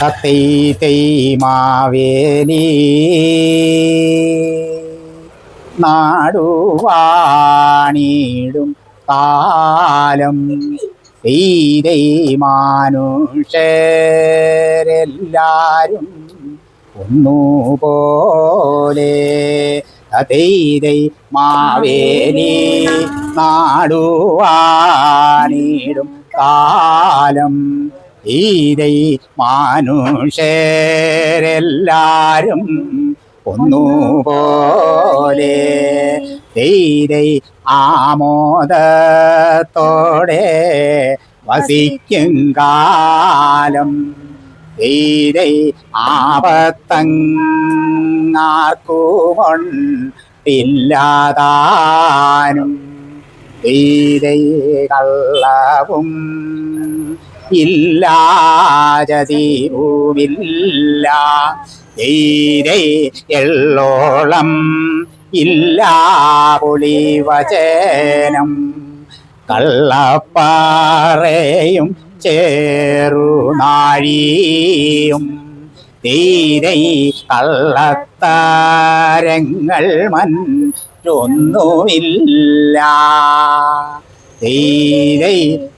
തത്തൈ നാടുവാണിടും കാലം തീരൈ മാനുഷരെല്ലാരും ഒന്നുപോലെ. അതൈതൈ മാവേലി നാടുവാണീടും കാലം ഈരൈ മാനുഷരെല്ലാരും ഒന്നുപോലെ തീരൈ ആമോദത്തോടെ വസിക്കും കാലം. തീരൈ ആപത്തങ്ങാർക്കുമൺ ഇല്ലാതാനും. തീരൈ കള്ളവും ഇല്ലാജതീവുമില്ല തീരെ എള്ളോളം ഇല്ലാ പൊളിവചനം കള്ളപ്പാറയും ചേറുനാഴിയും. തീരൈ കള്ളത്താരങ്ങൾ മറ്റൊന്നുമില്ല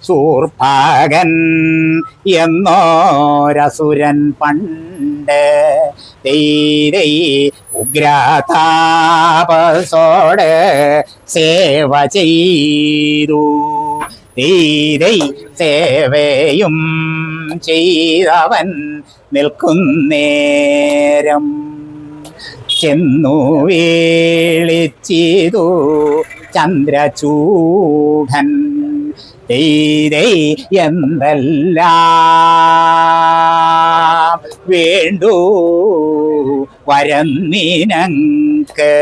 ശൂർഭകൻ എന്നോരസുരൻ പണ്ട്. തീരൈ ഉഗ്രാതാപസോട് സേവ ചെയ്തു. തീരൈ സേവയും ചെയ്തവൻ നിൽക്കുന്നേരം. ചെന്നു വീളിച്ചിതു. ചന്ദ്രചൂഢൻ. എന്തല്ല വേണ്ടു വരന്നിനക്ക്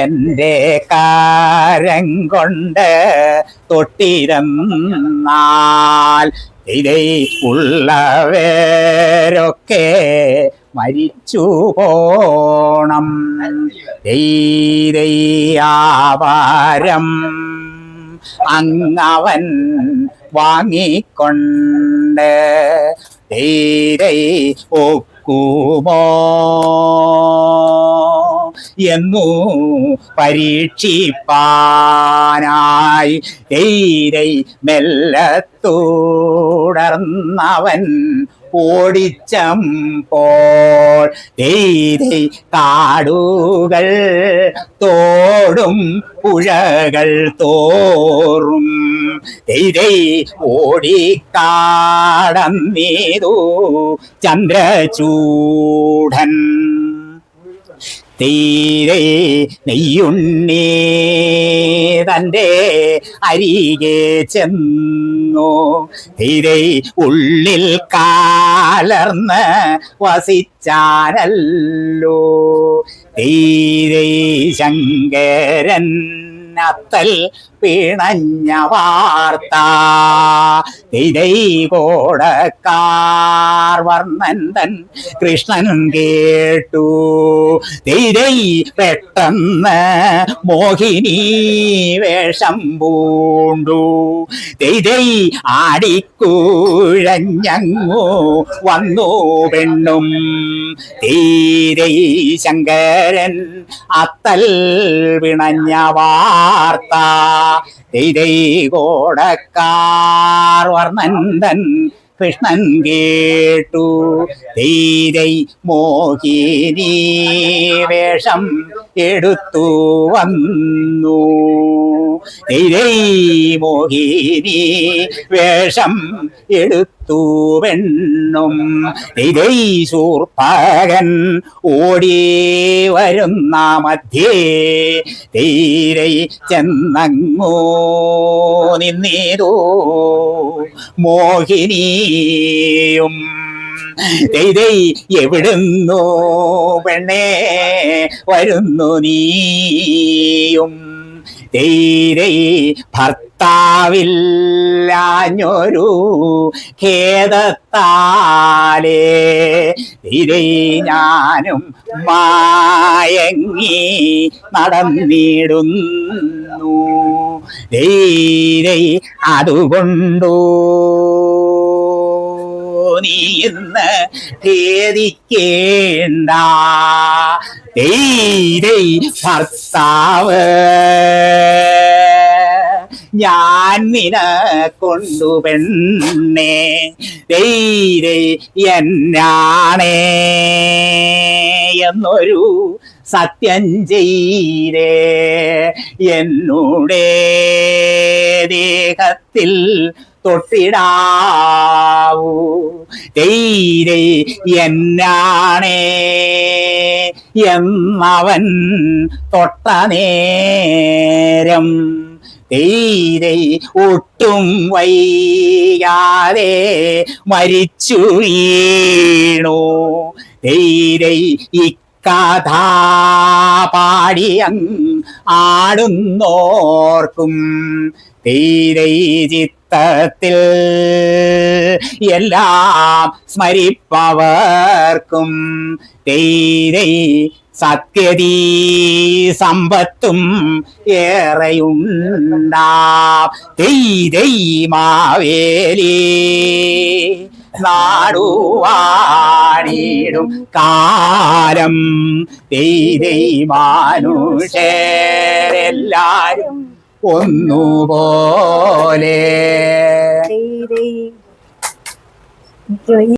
എന്റെ കാരം കൊണ്ട് തൊട്ടിരുന്നാൽ ഉള്ളവരൊക്കെ മരിച്ചു പോണം. ധൈര്യാവാരം അങ്ങവൻ വാങ്ങിക്കൊണ്ട് ദൈരൈ ഒക്കുമോ? എന്നു പരീക്ഷിപ്പാനായി ധൈര്യ മെല്ലത്തൂടർന്നവൻ ഓടിച്ചപ്പോൾ ധൈര്യ കാടുകൾ തോടും പുഴകൾ തോറും. ഓടിക്കാടം ഓടിക്കാടന്നീതു ചന്ദ്രചൂഢൻ. തീരെ നെയ്യുണ്ണി തന്റെ അരികെ ചെന്നു തീരെ ഉള്ളിൽ കാലർന്ന് വസിച്ചാനല്ലോ. തീരൈ ശങ്കരൻ അത്തൽ പിണഞ്ഞ വാർത്ത തിരൈ കോടക്കാർ വർണന്തൻ കൃഷ്ണൻ കേട്ടു. തിരൈ പെട്ടെന്ന് മോഹിനി വേഷം പൂണ്ടു. തിരൈ ആടിക്കൂഴഞ്ഞു വന്നു പെണ്ണും. തീരൈ ശങ്കരൻ അത്തൽ പിണഞ്ഞ വാർത്ത തീരൈ കോടക്കാർ വർണന്തൻ കൃഷ്ണൻ കേട്ടു. തീരൈ മോഹിനി വേഷം എടുത്തു വന്നു. തീരൈ മോഹിനി വേഷം എടുത്തു തിരൈ ശൂർപ്പകൻ ഓടി വരുന്ന മധ്യേ തീരൈ ചെന്നങ്ങോ നിന്നീതോ മോഹിനിയും. ദൈതൈ എവിടുന്നു പെണ്ണേ വരുന്നു നീയും. ധൈരൈ ഭർത്താവില്ലാഞ്ഞൊരു ഖേദത്താലേ. തിരൈ ഞാനും മായങ്ങി നടന്നിടുന്നു. ധൈരൈ അതുകൊണ്ടു നീ ഇന്ന് ഭർത്താവ് ഞാൻ നിന കൊണ്ടു പെണ്ണേ. തേരേ എന്നാണേ എന്നൊരു സത്യം ചെയ്തേ. എന്നുടേ ദേഹത്തിൽ തൊട്ടിടാവൂ. തേരേ എന്നാണേ? എന്നവൻ തൊട്ട നേരം തീരെ ഒട്ടും വൈകാതെ മരിച്ചു വീണു. തീരെ ഇക്കഥ പാടിയങ് ആടുന്നോർക്കും. തീരെ ചിത്തത്തിൽ എല്ലാം സ്മരിപ്പവർക്കും. തേരൈ സത്യതീ സമ്പത്തും ഏറെയുണ്ടാം. തീരെ മാവേലി നാടുവാണിടും കാലം. തീരെ മനുഷ്യരെല്ലാരും ഒന്നുപോലെ